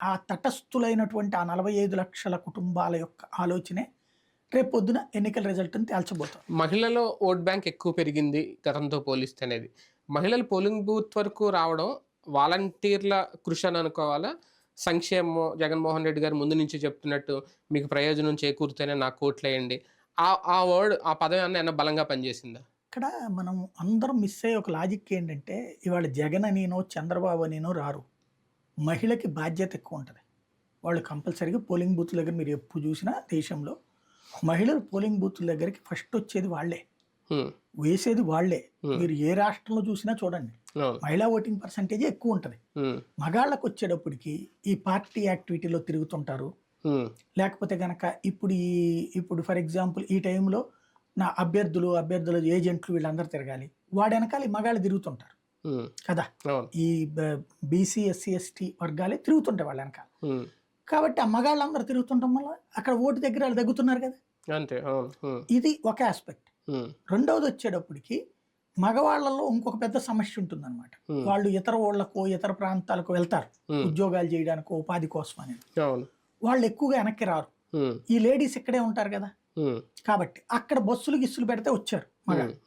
ఆ తటస్థులైనటువంటి ఆ నలభై ఐదు లక్షల కుటుంబాల యొక్క ఆలోచనే రేపు పొద్దున ఎన్నికల రిజల్ట్ని తేల్చబోతుంది. మహిళలో ఓట్ బ్యాంక్ ఎక్కువ పెరిగింది గతంతో పోలిస్తే అనేది. మహిళలు పోలింగ్ బూత్ వరకు రావడం వాలంటీర్ల కృషి అని అనుకోవాలా? సంక్షేమం జగన్మోహన్ రెడ్డి గారు ముందు నుంచి చెప్తున్నట్టు మీకు ప్రయోజనం చేకూరితేనే నాకు కోట్లేయండి ఆ ఆ వర్డ్ ఆ పదం అన్న బలంగా పనిచేసిందా? ఇక్కడ మనం అందరం మిస్ అయ్యే ఒక లాజిక్ ఏంటంటే ఇవాళ జగన్ అనినో చంద్రబాబు అనినో రారు. మహిళకి బాధ్యత ఎక్కువ ఉంటుంది వాళ్ళు కంపల్సరీగా పోలింగ్ బూత్ దగ్గర మీరు ఎప్పుడు చూసినా దేశంలో మహిళలు పోలింగ్ బూత్ దగ్గరికి ఫస్ట్ వచ్చేది వాళ్ళే. హ్మ్, వేసేది వాళ్ళే. మీరు ఏ రాష్ట్రంలో చూసినా చూడండి. మహిళా ఓటింగ్ పర్సంటేజ్ ఎక్కువ ఉంటుంది మగాళ్ళకు వచ్చేటప్పటికి ఈ పార్టీ యాక్టివిటీలో తిరుగుతుంటారు. లేకపోతే కనుక ఇప్పుడు ఈ ఇప్పుడు ఫర్ ఎగ్జాంపుల్ ఈ టైంలో నా అభ్యర్థులు అభ్యర్థుల ఏజెంట్లు వీళ్ళందరూ తిరగాలి. వాడు వెనకాల ఈ మగాళ్ళు తిరుగుతుంటారు. కదా? అవును. ఈ బీసీ ఎస్సీ ఎస్టీ వర్గాలే తిరుగుతుంటాయి వాళ్ళ వెనకాల. కాబట్టి ఆ మగాళ్ళందరూ తిరుగుతుండటం వల్ల అక్కడ ఓటు దగ్గర వాళ్ళు తగ్గుతున్నారు కదా? అంతే అవును. ఇది ఒక ఆస్పెక్ట్. రెండవది వచ్చేటప్పటికి మగవాళ్ళలో ఇంకొక పెద్ద సమస్య ఉంటుందన్నమాట. Hmm. వాళ్ళు ఇతర ఊళ్ళకో ఇతర ప్రాంతాలకు వెళ్తారు. Hmm. ఉద్యోగాలు చేయడానికో ఉపాధి కోసం అని. అవును. వాళ్ళు ఎక్కువగా వెనక్కి రారు. ఈ లేడీస్ ఇక్కడే ఉంటారు కదా? కాబట్టి అక్కడ బస్సులు గిస్సులు పెడితే వచ్చారు మగాళ్ళు.